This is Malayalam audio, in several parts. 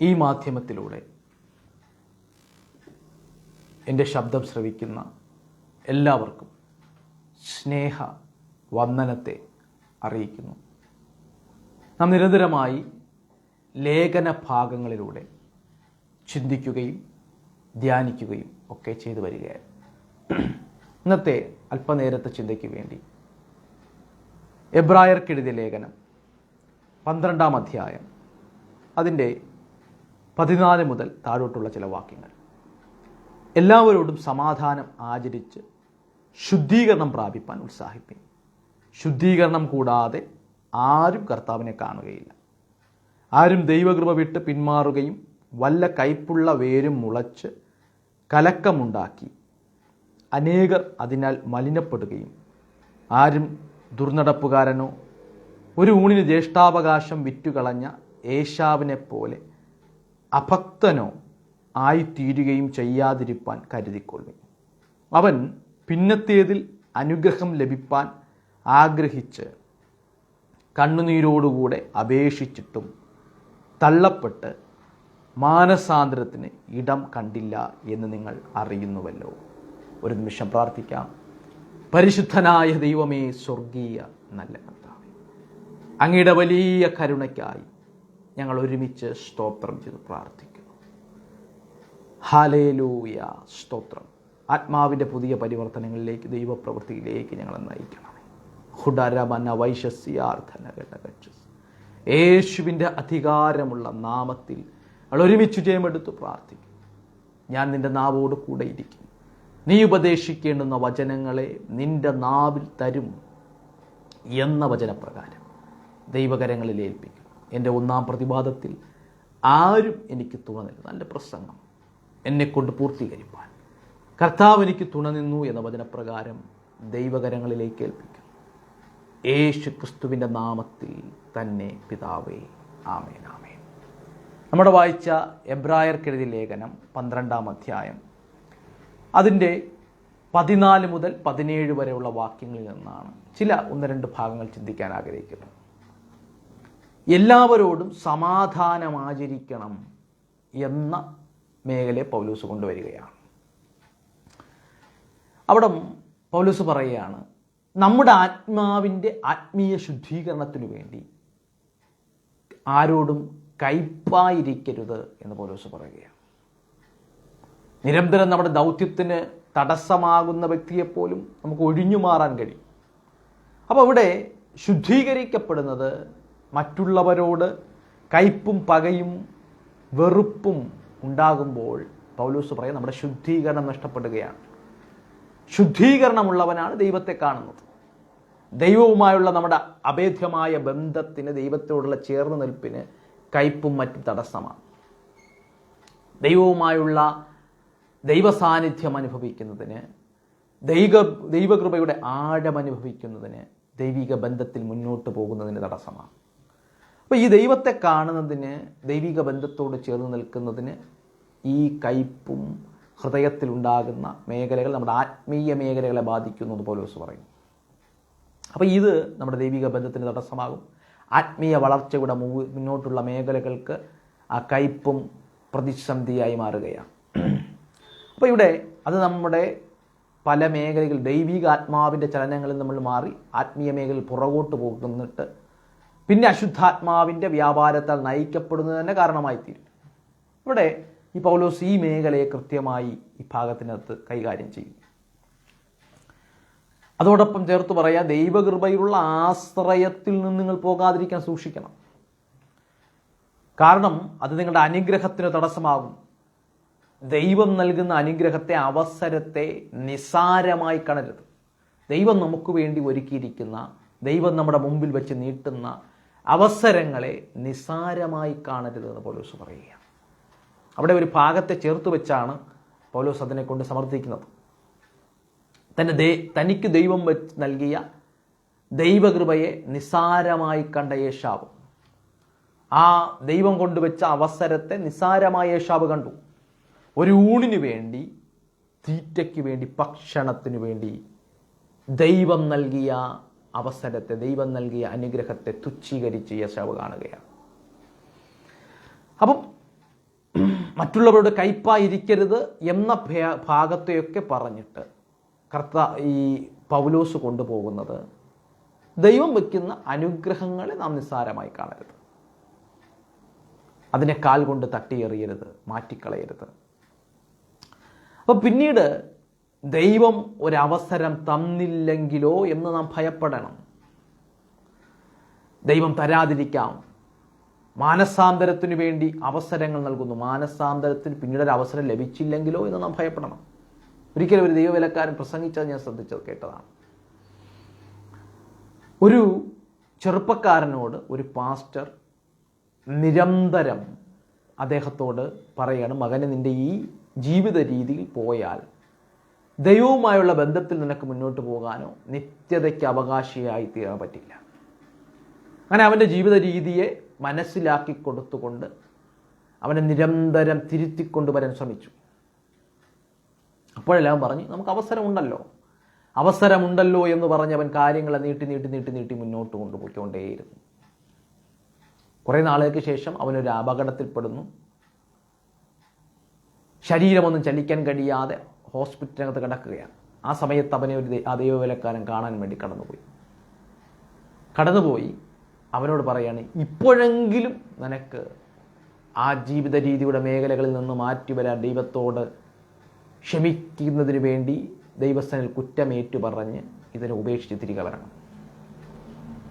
ഈ മാധ്യമത്തിലൂടെ എന്റെ ശബ്ദം ശ്രവിക്കുന്ന എല്ലാവർക്കും സ്നേഹ വന്ദനത്തെ അറിയിക്കുന്നു. നാം നിരന്തരമായി ലേഖന ഭാഗങ്ങളിലൂടെ ചിന്തിക്കുകയും ധ്യാനിക്കുകയും ഒക്കെ ചെയ്തു വരികയാണ് ഇന്നത്തെ അല്പനേരത്തെ ചിന്തയ്ക്ക് വേണ്ടി എബ്രായർക്കെഴുതിയ ലേഖനം പന്ത്രണ്ടാം അധ്യായം. അതിന്റെ പതിനാല് മുതൽ താഴോട്ടുള്ള ചില വാക്യങ്ങൾ. എല്ലാവരോടും സമാധാനം ആചരിച്ച് ശുദ്ധീകരണം പ്രാപിപ്പാൻ ഉത്സാഹിപ്പിൻ. ശുദ്ധീകരണം കൂടാതെ ആരും കർത്താവിനെ കാണുകയില്ല. ആരും ദൈവകൃപ വിട്ട് പിന്മാറുകയും വല്ല കയ്പുള്ള വേരും മുളച്ച് കലക്കമുണ്ടാക്കി അനേകർ അതിനാൽ മലിനപ്പെടുകയും ആരും ദുർനടപ്പുകാരനോ ഒരു ഊണിന് ജ്യേഷ്ഠാവകാശം വിറ്റുകളഞ്ഞ ഏഷാവിനെ പോലെ അഭക്തനോ ആയിത്തീരുകയും ചെയ്യാതിരിപ്പാൻ കരുതിക്കൊള്ളി. അവൻ പിന്നത്തേതിൽ അനുഗ്രഹം ലഭിപ്പാൻ ആഗ്രഹിച്ച് കണ്ണുനീരോടുകൂടെ അപേക്ഷിച്ചിട്ടും തള്ളപ്പെട്ട് മാനസാന്തരത്തിന് ഇടം കണ്ടില്ല എന്ന് നിങ്ങൾ അറിയുന്നുവല്ലോ. ഒരു നിമിഷം പ്രാർത്ഥിക്കാം. പരിശുദ്ധനായ ദൈവമേ സ്വർഗീയ നല്ല കർത്താവേ അങ്ങയുടെ വലിയ കരുണയ്ക്കായി ഞങ്ങൾ ഒരുമിച്ച് സ്തോത്രം ചെയ്ത് പ്രാർത്ഥിക്കുന്നു. ഹാലേലൂയ സ്തോത്രം. ആത്മാവിന്റെ പുതിയ പരിവർത്തനങ്ങളിലേക്ക് ദൈവപ്രവൃത്തിയിലേക്ക് ഞങ്ങളെ നയിക്കണമേ. ഹുഡരമന വൈശസ്യാർത്ഥന യേശുവിന്റെ അധികാരമുള്ള നാമത്തിൽ ഞങ്ങൾ ഒരുമിച്ച് ജയമെടുത്ത് പ്രാർത്ഥിക്കും ഞാൻ നിന്റെ നാവോട് കൂടെ ഇരിക്കും നീ ഉപദേശിക്കേണ്ടുന്ന വചനങ്ങളെ നിന്റെ നാവിൽ തരും എന്ന വചനപ്രകാരം ദൈവകരങ്ങളിൽ ഏൽപ്പിക്കും എന്റെ ഒന്നാം പ്രതിവാദത്തിൽ ആരും എനിക്ക് തുണ നല്ല പ്രസംഗം. എന്നെക്കൊണ്ട് പൂർത്തീകരിപ്പാൻ. കർത്താവ് എനിക്ക് തുണ നിന്നു എന്ന വചനപ്രകാരം ദൈവകരങ്ങളിലേക്ക് ഏൽപ്പിക്കും. യേശു ക്രിസ്തുവിന്റെ നാമത്തിൽ തന്നെ പിതാവേ ആമേൻ ആമേൻ. നമ്മുടെ വായിച്ച എബ്രായർക്കെഴുതി ലേഖനം പന്ത്രണ്ടാം അധ്യായം. അതിന്റെ പതിനാല് മുതൽ പതിനേഴ് വരെയുള്ള വാക്യങ്ങളിൽ നിന്നാണ് ചില ഒന്ന് രണ്ട് ഭാഗങ്ങൾ ചിന്തിക്കാൻ ആഗ്രഹിക്കുന്നത്. എല്ലാവരോടും സമാധാനം ആചരിക്കണം എന്ന മേഖലയെ പൗലൂസ് കൊണ്ടുവരികയാണ്. അവിടെ പൗലൂസ് പറയുകയാണ് നമ്മുടെ ആത്മാവിന്റെ ആത്മീയ ശുദ്ധീകരണത്തിനു വേണ്ടി ആരോടും കയ്പായിരിക്കരുത് എന്ന് പൗലൂസ് പറയുകയാണ്. നിരന്തരം നമ്മുടെ ദൗത്യത്തിന് തടസ്സമാകുന്ന വ്യക്തിയെപ്പോലും നമുക്ക് ഒഴിഞ്ഞു മാറാൻ കഴിയും. അപ്പോൾ ഇവിടെ ശുദ്ധീകരിക്കപ്പെടുന്നത് മറ്റുള്ളവരോട് കയ്പും പകയും വെറുപ്പും ഉണ്ടാകുമ്പോൾ പൗലൂസ് പറയും നമ്മുടെ ശുദ്ധീകരണം നഷ്ടപ്പെടുകയാണ്. ശുദ്ധീകരണമുള്ളവനാണ് ദൈവത്തെ കാണുന്നത്. ദൈവവുമായുള്ള നമ്മുടെ അഭേദ്യമായ ബന്ധത്തിന് ദൈവത്തോടുള്ള ചേർന്ന് നിൽപ്പിന് കയ്പും മറ്റും തടസ്സമാണ്. ദൈവവുമായുള്ള ദൈവസാന്നിധ്യം അനുഭവിക്കുന്നതിന് ദൈവ ദൈവകൃപയുടെ ആഴം അനുഭവിക്കുന്നതിന് ദൈവിക ബന്ധത്തിൽ മുന്നോട്ട് പോകുന്നതിന് തടസ്സമാണ്. അപ്പോൾ ഈ ദൈവത്തെ കാണുന്നതിന് ദൈവിക ബന്ധത്തോട് ചേർന്ന് നിൽക്കുന്നതിന് ഈ കയ്പും ഹൃദയത്തിലുണ്ടാകുന്ന മേഖലകൾ നമ്മുടെ ആത്മീയ മേഖലകളെ ബാധിക്കുന്നു എന്ന് പോലോസ് പറയും അപ്പോൾ ഇത് നമ്മുടെ ദൈവിക ബന്ധത്തിന് തടസ്സമാകും. ആത്മീയ വളർച്ചയുടെ മുന്നോട്ടുള്ള മേഖലകൾക്ക് ആ കയ്പും പ്രതിസന്ധിയായി മാറുകയാണ്. അപ്പോൾ ഇവിടെ അത് നമ്മുടെ പല മേഖലകളിൽ ദൈവിക ആത്മാവിന്റെ ചലനങ്ങളിൽ നമ്മൾ മാറി ആത്മീയ മേഖലയിൽ പുറകോട്ട് പോകുന്നിട്ട് പിന്നെ അശുദ്ധാത്മാവിന്റെ വ്യാപാരത്താൽ നയിക്കപ്പെടുന്നത് തന്നെ കാരണമായി തീരും ഇവിടെ ഈ പൗലോസ് ഈ മേഖലയെ കൃത്യമായി ഈ ഭാഗത്തിനകത്ത് കൈകാര്യം ചെയ്യും അതോടൊപ്പം ചേർത്ത് പറയാം ദൈവകൃപയിലുള്ള ആശ്രയത്തിൽ നിന്ന് നിങ്ങൾ പോകാതിരിക്കാൻ സൂക്ഷിക്കണം. കാരണം അത് നിങ്ങളുടെ അനുഗ്രഹത്തിന് തടസ്സമാകും. ദൈവം നൽകുന്ന അനുഗ്രഹത്തെ അവസരത്തെ നിസാരമായി കാണരുത്. ദൈവം നമുക്ക് വേണ്ടി ഒരുക്കിയിരിക്കുന്ന ദൈവം നമ്മുടെ മുമ്പിൽ വെച്ച് നീട്ടുന്ന അവസരങ്ങളെ നിസാരമായി കാണരുത് എന്ന് പൗലോസ് പറയുക അവിടെ ഒരു ഭാഗത്തെ ചേർത്ത് വെച്ചാണ് പൗലോസ് അതിനെ കൊണ്ട് സമർത്ഥിക്കുന്നത്. തന്നെ ദേ തനിക്ക് ദൈവം വെച്ച് നൽകിയ ദൈവകൃപയെ നിസാരമായി കണ്ട യേശാവ്. ആ ദൈവം കൊണ്ടുവച്ച അവസരത്തെ നിസാരമായ യേശാവ് കണ്ടു. ഒരു ഊണിന് വേണ്ടി തീറ്റയ്ക്ക് വേണ്ടി ഭക്ഷണത്തിനു വേണ്ടി ദൈവം നൽകിയ അവസരത്തെ ദൈവം നൽകിയ അനുഗ്രഹത്തെ തുച്ഛീകരിച്ച് യേശാവ് കാണുകയാണ്. അപ്പം മറ്റുള്ളവരോട് കയ്പായിരിക്കരുത് എന്ന ഭാഗത്തെയൊക്കെ പറഞ്ഞിട്ട് കർത്ത ഈ പൗലോസ് കൊണ്ടുപോകുന്നത് ദൈവം വയ്ക്കുന്ന അനുഗ്രഹങ്ങളെ നാം നിസ്സാരമായി കാണരുത്. അതിനെ കാൽ കൊണ്ട് തട്ടിയെറിയരുത് മാറ്റിക്കളയരുത്. അപ്പോൾ പിന്നീട് ദൈവം ഒരവസരം തന്നില്ലെങ്കിലോ എന്ന് നാം ഭയപ്പെടണം. ദൈവം തരാതിരിക്കാം. മാനസാന്തരത്തിനു വേണ്ടി അവസരങ്ങൾ നൽകുന്നു. മാനസാന്തരത്തിന് പിന്നീട് ഒരു അവസരം ലഭിച്ചില്ലെങ്കിലോ എന്ന് നാം ഭയപ്പെടണം. ഒരിക്കലും ഒരു ദൈവവിലക്കാരൻ പ്രസംഗിച്ചത് ഞാൻ ശ്രദ്ധിച്ചത് കേട്ടതാണ്. ഒരു ചെറുപ്പക്കാരനോട് ഒരു പാസ്റ്റർ നിരന്തരം അദ്ദേഹത്തോട് പറയാണ് മകനെ നിന്റെ ഈ ജീവിത രീതിയിൽ പോയാൽ ദൈവവുമായുള്ള ബന്ധത്തിൽ നിനക്ക് മുന്നോട്ട് പോകാനോ നിത്യതയ്ക്ക് അവകാശിയായി തീരാൻ പറ്റില്ല. അങ്ങനെ അവന്റെ ജീവിത രീതിയെ മനസ്സിലാക്കി കൊടുത്തുകൊണ്ട് അവനെ നിരന്തരം തിരുത്തിക്കൊണ്ടുവരാൻ ശ്രമിച്ചു. അപ്പോഴെല്ലാം പറഞ്ഞു നമുക്ക് അവസരമുണ്ടല്ലോ. അവസരമുണ്ടല്ലോ എന്ന് പറഞ്ഞ് അവൻ കാര്യങ്ങളെ നീട്ടി നീട്ടി നീട്ടി നീട്ടി മുന്നോട്ട് കൊണ്ടുപോയിക്കൊണ്ടേയിരുന്നു. കുറേ നാളുകൾക്ക് ശേഷം അവനൊരു അപകടത്തിൽപ്പെടുന്നു. ശരീരമൊന്നും ചലിക്കാൻ കഴിയാതെ ഹോസ്പിറ്റലിനകത്ത് കിടക്കുകയാണ്. ആ സമയത്ത് അവനെ ഒരു ആ ദൈവവേലക്കാരൻ കാണാൻ വേണ്ടി കടന്നുപോയി. കടന്നുപോയി. അവനോട് പറയാണ് ഇപ്പോഴെങ്കിലും നിനക്ക് ആ ജീവിത രീതിയുടെ മേഖലകളിൽ നിന്ന് മാറ്റി വരാൻ ദൈവത്തോട് ക്ഷമിക്കുന്നതിന് വേണ്ടി ദൈവസ്ഥനിൽ കുറ്റമേറ്റു പറഞ്ഞ് ഇതിനെ ഉപേക്ഷിച്ച് തിരികെ വരണം.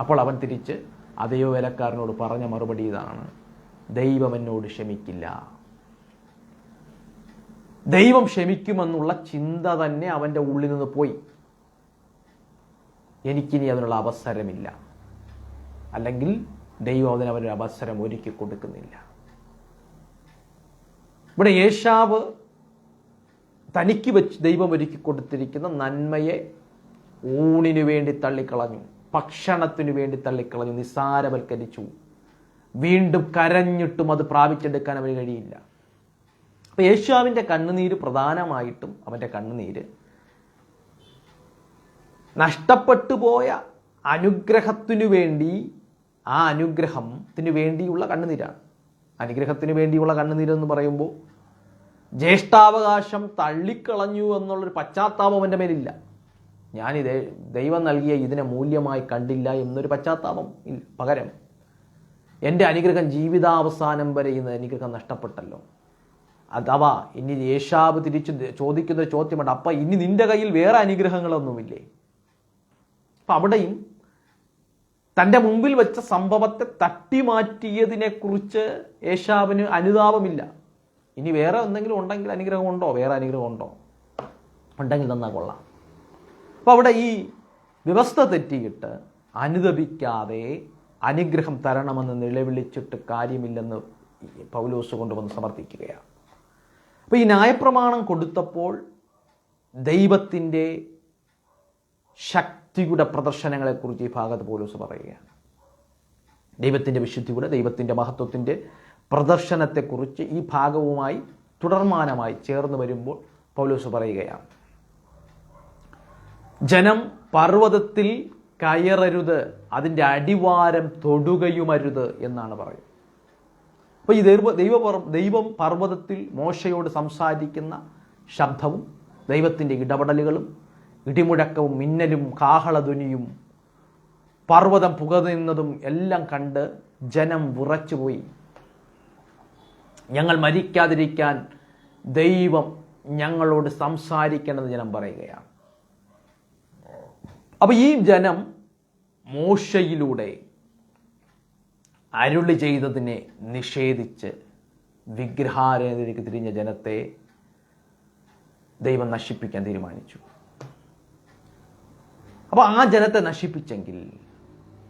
അപ്പോൾ അവൻ തിരിച്ച് ആ ദൈവവേലക്കാരനോട് പറഞ്ഞ മറുപടി ഇതാണ് ദൈവം എന്നോട് ക്ഷമിക്കില്ല. ദൈവം ക്ഷമിക്കുമെന്നുള്ള ചിന്ത തന്നെ അവന്റെ ഉള്ളിൽ നിന്ന് പോയി. എനിക്കിനി അതിനുള്ള അവസരമില്ല. അല്ലെങ്കിൽ ദൈവം അതിന് അവനൊരു അവസരം ഒരുക്കി കൊടുക്കുന്നില്ല. ഇവിടെ യേശാവ് തനിക്ക് വെച്ച് ദൈവം ഒരുക്കി കൊടുത്തിരിക്കുന്ന നന്മയെ ഊണിന് വേണ്ടി തള്ളിക്കളഞ്ഞു ഭക്ഷണത്തിനു വേണ്ടി തള്ളിക്കളഞ്ഞു നിസ്സാരവൽക്കരിച്ചു. വീണ്ടും കരഞ്ഞിട്ടും അത് പ്രാപിച്ചെടുക്കാൻ അവന് കഴിയില്ല. അപ്പൊ യേശുവിന്റെ കണ്ണുനീര് പ്രധാനമായിട്ടും അവന്റെ കണ്ണുനീര് നഷ്ടപ്പെട്ടു പോയ അനുഗ്രഹത്തിനു വേണ്ടി ആ അനുഗ്രഹത്തിന് വേണ്ടിയുള്ള കണ്ണുനീരാണ്. അനുഗ്രഹത്തിന് വേണ്ടിയുള്ള കണ്ണുനീരെന്ന് പറയുമ്പോൾ ജ്യേഷ്ഠാവകാശം തള്ളിക്കളഞ്ഞു എന്നുള്ളൊരു പശ്ചാത്താപം അവന്റെ മേലില്ല. ഞാനിത് ദൈവം നൽകിയ ഇതിനെ മൂല്യമായി കണ്ടില്ല എന്നൊരു പശ്ചാത്താപം പകരം എന്റെ അനുഗ്രഹം ജീവിതാവസാനം വരെ ഇന്ന് അനുഗ്രഹം നഷ്ടപ്പെട്ടല്ലോ. അഥവാ ഇനി യേശാബ് തിരിച്ച് ചോദിക്കുന്ന ചോദ്യമുണ്ട് അപ്പം ഇനി നിന്റെ കയ്യിൽ വേറെ അനുഗ്രഹങ്ങളൊന്നുമില്ലേ? അപ്പം അവിടെയും തന്റെ മുമ്പിൽ വെച്ച സംഭവത്തെ തട്ടിമാറ്റിയതിനെക്കുറിച്ച് യേശാവിന് അനുതാപമില്ല. ഇനി വേറെ എന്തെങ്കിലും ഉണ്ടെങ്കിൽ അനുഗ്രഹം ഉണ്ടോ? വേറെ അനുഗ്രഹം ഉണ്ടോ? ഉണ്ടെങ്കിൽ തന്നാൽ കൊള്ളാം. അപ്പോൾ അവിടെ ഈ വ്യവസ്ഥ തെറ്റിയിട്ട് അനുദപിക്കാതെ അനുഗ്രഹം തരണമെന്ന് നിലവിളിച്ചിട്ട് കാര്യമില്ലെന്ന് പൗലോസ് കൊണ്ടുവന്ന് സമർത്ഥിക്കുകയാണ്. അപ്പോൾ ഈ ന്യായപ്രമാണം കൊടുത്തപ്പോൾ ദൈവത്തിന്റെ ശക്തിയുടെ പ്രദർശനങ്ങളെക്കുറിച്ച് ഈ ഭാഗത്ത് പോലീസ് പറയുകയാണ്. ദൈവത്തിന്റെ വിശുദ്ധിയുടെ ദൈവത്തിന്റെ മഹത്വത്തിന്റെ പ്രദർശനത്തെക്കുറിച്ച് ഈ ഭാഗവുമായി തുടർമാനമായി ചേർന്ന് വരുമ്പോൾ പൗലോസ് പറയുകയാണ്. ജനം പർവതത്തിൽ കയറരുത് അതിന്റെ അടിവാരം തൊടുകയുമരുത് എന്നാണ് പറയുന്നത്. അപ്പോൾ ഈ ദൈവ ദൈവ ദൈവം പർവതത്തിൽ മോശയോട് സംസാരിക്കുന്ന ശബ്ദവും ദൈവത്തിന്റെ ഇടപെടലുകളും ഇടിമുഴക്കവും മിന്നലും കാഹളധ്വനിയും പർവതം പുകതുന്നതും എല്ലാം കണ്ട് ജനം വിറച്ചുപോയി. ഞങ്ങൾ മരിക്കാതിരിക്കാൻ ദൈവം ഞങ്ങളോട് സംസാരിക്കണമെന്ന് ജനം പറയുകയാണ്. അപ്പോൾ ഈ ജനം മോശയിലൂടെ അരുളി ചെയ്തതിനെ നിഷേധിച്ച് വിഗ്രഹാരതിലേക്ക് തിരിഞ്ഞ ജനത്തെ ദൈവം നശിപ്പിക്കാൻ തീരുമാനിച്ചു. അപ്പോൾ ആ ജനത്തെ നശിപ്പിച്ചെങ്കിൽ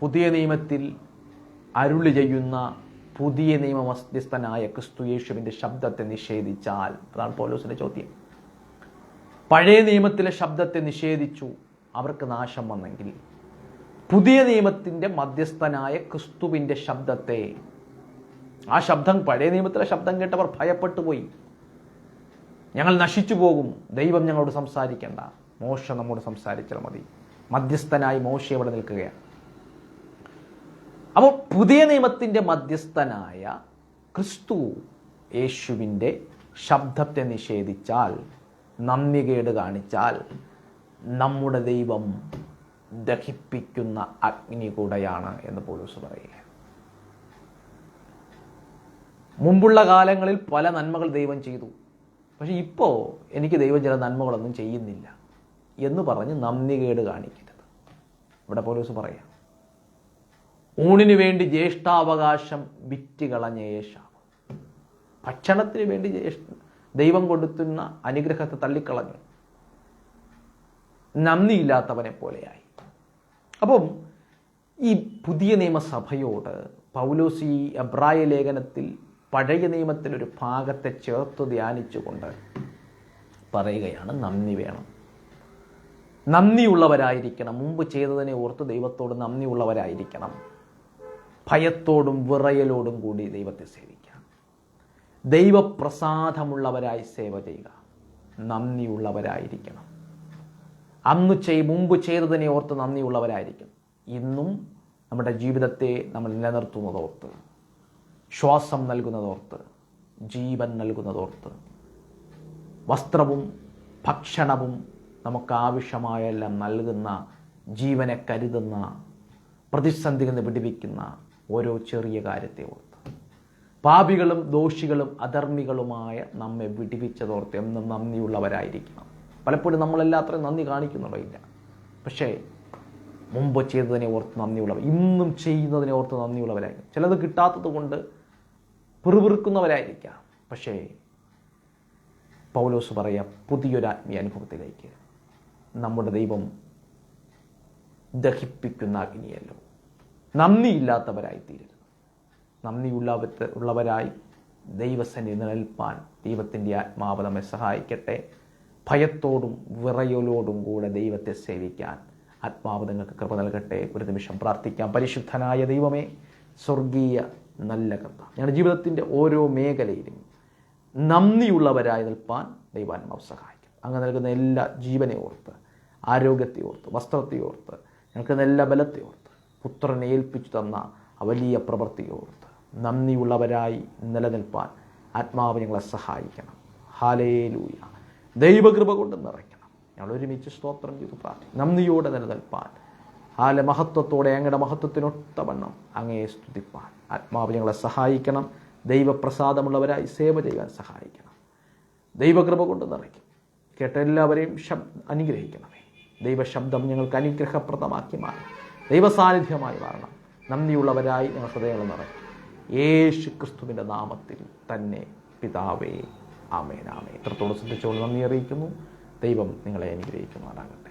പുതിയ നിയമത്തിൽ അരുളി ചെയ്യുന്ന പുതിയ നിയമ ക്രിസ്തു യേശുവിന്റെ ശബ്ദത്തെ നിഷേധിച്ചാൽ അതാണ് പൗലോസിന്റെ ചോദ്യം. പഴയ നിയമത്തിലെ ശബ്ദത്തെ നിഷേധിച്ചു അവർക്ക് നാശം വന്നെങ്കിൽ പുതിയ നിയമത്തിന്റെ മധ്യസ്ഥനായ ക്രിസ്തുവിന്റെ ശബ്ദത്തെ. ആ ശബ്ദം പഴയ നിയമത്തിലെ ശബ്ദം കേട്ടവർ ഭയപ്പെട്ടു പോയി ഞങ്ങൾ നശിച്ചു പോകും. ദൈവം ഞങ്ങളോട് സംസാരിക്കേണ്ട. മോശ നമ്മോട് സംസാരിച്ചാൽ മതി. മധ്യസ്ഥനായി മോശ ഇവിടെ നിൽക്കുകയാണ്. അപ്പോൾ പുതിയ നിയമത്തിന്റെ മധ്യസ്ഥനായ ക്രിസ്തു യേശുവിന്റെ ശബ്ദത്തെ നിഷേധിച്ചാൽ നന്ദികേട് കാണിച്ചാൽ നമ്മുടെ ദൈവം ദഹിപ്പിക്കുന്ന അഗ്നി കൂടെയാണ് എന്ന് പോലീസ് പറയുക മുമ്പുള്ള കാലങ്ങളിൽ പല നന്മകൾ ദൈവം ചെയ്തു. പക്ഷെ ഇപ്പോൾ എനിക്ക് ദൈവം ചില നന്മകളൊന്നും ചെയ്യുന്നില്ല എന്ന് പറഞ്ഞ് നന്ദികേട് കാണിക്കരുത്. ഇവിടെ പോലീസ് പറയാം ഊണിന് വേണ്ടി ജ്യേഷ്ഠാവകാശം വിറ്റ് കളഞ്ഞ യേശാവ്. ഭക്ഷണത്തിന് വേണ്ടി ജ്യേഷ്ഠ ദൈവം കൊടുത്തുന്ന അനുഗ്രഹത്തെ തള്ളിക്കളഞ്ഞു. നന്ദിയില്ലാത്തവനെ പോലെയായി. അപ്പം ഈ പുതിയ നിയമസഭയോട് പൗലോസ് ഈ എബ്രായ ലേഖനത്തിൽ പഴയ നിയമത്തിലൊരു ഭാഗത്തെ ചേർത്ത് ധ്യാനിച്ചുകൊണ്ട് പറയുകയാണ് നന്ദി വേണം. നന്ദിയുള്ളവരായിരിക്കണം. മുമ്പ് ചെയ്തതിനെ ഓർത്ത് ദൈവത്തോട് നന്ദിയുള്ളവരായിരിക്കണം. ഭയത്തോടും വിറയലോടും കൂടി ദൈവത്തെ സേവിക്കുക ദൈവപ്രസാദമുള്ളവരായി സേവ ചെയ്യുക. നന്ദിയുള്ളവരായിരിക്കണം. അന്ന് ചെയ് മുമ്പ് ചെയ്തതിനെ ഓർത്ത് നന്ദിയുള്ളവരായിരിക്കും. ഇന്നും നമ്മുടെ ജീവിതത്തെ നമ്മൾ നിലനിർത്തുന്നതോർത്ത് ശ്വാസം നൽകുന്നതോർത്ത് ജീവൻ നൽകുന്നതോർത്ത് വസ്ത്രവും ഭക്ഷണവും നമുക്ക് ആവശ്യമായെല്ലാം നൽകുന്ന ജീവനെ കരുതുന്ന പ്രതിസന്ധി നിന്ന് പിടിപ്പിക്കുന്ന ഓരോ ചെറിയ കാര്യത്തെ ഓർത്ത്. പാപികളും ദോഷികളും അധർമ്മികളുമായ നമ്മെ വിടിവിച്ചതോർത്ത് എന്നും നന്ദിയുള്ളവരായിരിക്കണം. പലപ്പോഴും നമ്മളെല്ലാം അത്രയും നന്ദി കാണിക്കുന്നുണ്ടോ പക്ഷേ മുമ്പ് ചെയ്തതിനെ ഓർത്ത് നന്ദിയുള്ളവർ ഇന്നും ചെയ്യുന്നതിനെ ഓർത്ത് നന്ദിയുള്ളവരായിരിക്കും ചിലത് കിട്ടാത്തത് കൊണ്ട് പിറുപിറുക്കുന്നവരായിരിക്കാം. പക്ഷേ പൗലോസ് പറയാം പുതിയൊരു ആത്മീയ അനുഭവത്തിലേക്ക് നമ്മുടെ ദൈവം ദഹിപ്പിക്കുന്ന അഗ്നിയല്ലോ. നന്ദിയില്ലാത്തവരായി തീരരുത് നന്ദിയുള്ളവ ഉള്ളവരായി ദൈവസന്നിധി നിലനിൽപ്പാൻ ദൈവത്തിന്റെ ആത്മാവ് നമ്മെ സഹായിക്കട്ടെ. ഭയത്തോടും വിറയലോടും കൂടെ ദൈവത്തെ സേവിക്കാൻ ആത്മാവ് നിങ്ങൾക്ക് കൃപ നൽകട്ടെ. ഒരു നിമിഷം പ്രാർത്ഥിക്കാം. പരിശുദ്ധനായ ദൈവമേ സ്വർഗീയ നല്ല കൃപ ഞങ്ങളുടെ ജീവിതത്തിന്റെ ഓരോ മേഖലയിലും നന്ദിയുള്ളവരായി നിൽപ്പാൻ ദൈവാത്മാവ് സഹായിക്കും. അങ്ങ് നൽകുന്ന എല്ലാ ജീവനെ ഓർത്ത് ആരോഗ്യത്തെ ഓർത്ത് വസ്ത്രത്തെ ഓർത്ത് ഞങ്ങൾക്ക് എല്ലാ ബലത്തെ ഓർത്ത് പുത്രനെ ഏൽപ്പിച്ചു തന്ന വലിയ പ്രവൃത്തി ഓർത്ത് നന്ദിയുള്ളവരായി നിലനിൽപ്പാൻ ആത്മാവ് ഞങ്ങളെ സഹായിക്കണം. ഹാലേ ലൂയ ദൈവകൃപ കൊണ്ട് നിറയ്ക്കണം. ഞങ്ങൾ ഒരുമിച്ച് സ്തോത്രം ചെയ്ത് പ്രാർത്ഥിക്കും നന്ദിയോടെ നിലനിൽപ്പാൻ. ആല മഹത്വത്തോടെ അങ്ങയുടെ മഹത്വത്തിനൊത്തവണ്ണം അങ്ങയെ സ്തുതിപ്പാൻ. ആത്മാവ് ഞങ്ങളെ സഹായിക്കണം. ദൈവപ്രസാദമുള്ളവരായി സേവ ചെയ്യാൻ സഹായിക്കണം. ദൈവകൃപ കൊണ്ട് നിറയ്ക്കും. കേട്ട എല്ലാവരെയും ശബ് അനുഗ്രഹിക്കണമേ. ദൈവശബ്ദം ഞങ്ങൾക്ക് അനുഗ്രഹപ്രദമാക്കി മാറും ദൈവസാന്നിധ്യമായി മാറണം. നന്ദിയുള്ളവരായി ഞങ്ങൾ ഹൃദയങ്ങൾ നിറയ്ക്കും. യേശു ക്രിസ്തുവിന്റെ നാമത്തിൽ തന്നെ പിതാവേ. ആമേൻ ആമേ എത്രത്തോളം ശ്രദ്ധിച്ചുകൊണ്ട് നന്ദി അറിയിക്കുന്നു. ദൈവം നിങ്ങളെ അനുഗ്രഹിക്കുമാറാകട്ടെ.